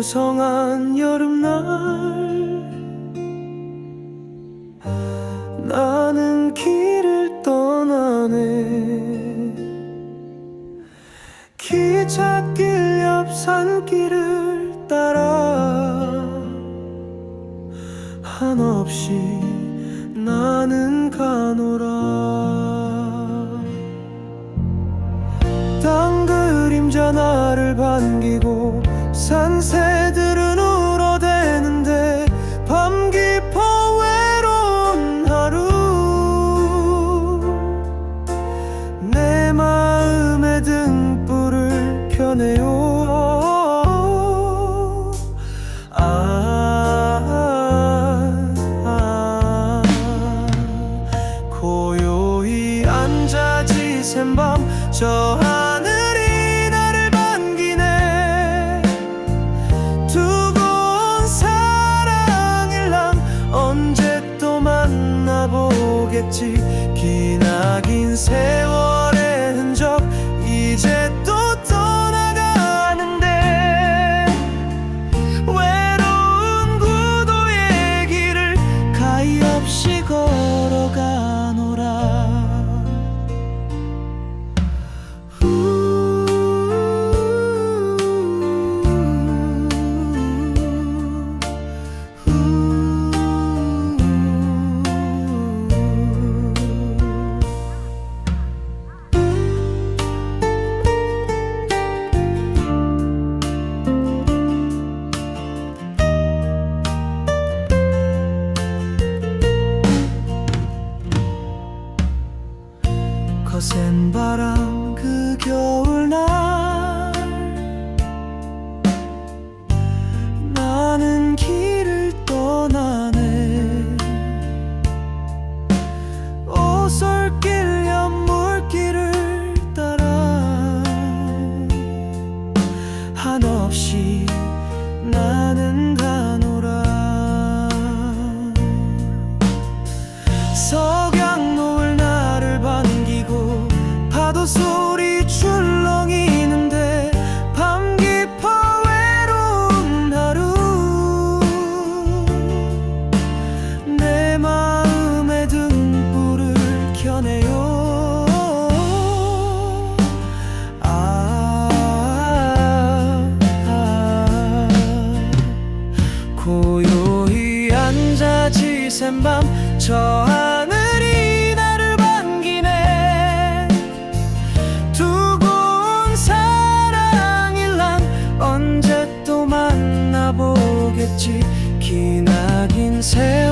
무성한 여름날 나는 길을 떠나네. 기찻길 옆 산길을 따라 한없이 나는 가노라. 땅 그림자 나를 반기고 산 새들은 울어대는데 밤 깊어 외로운 하루. 내 마음의 등불을 켜네요. 아, 아, 밤저 하늘 만나보겠지. 기나긴 세월 센 바람 그 겨울날. 나는 길을 떠나네. 오솔길 옆 물길을 따라. 한없이 나 지는 밤 저 하늘이 나를 반기네. 두고 온 사랑이란 언제 또 만나보겠지? 기나긴 세월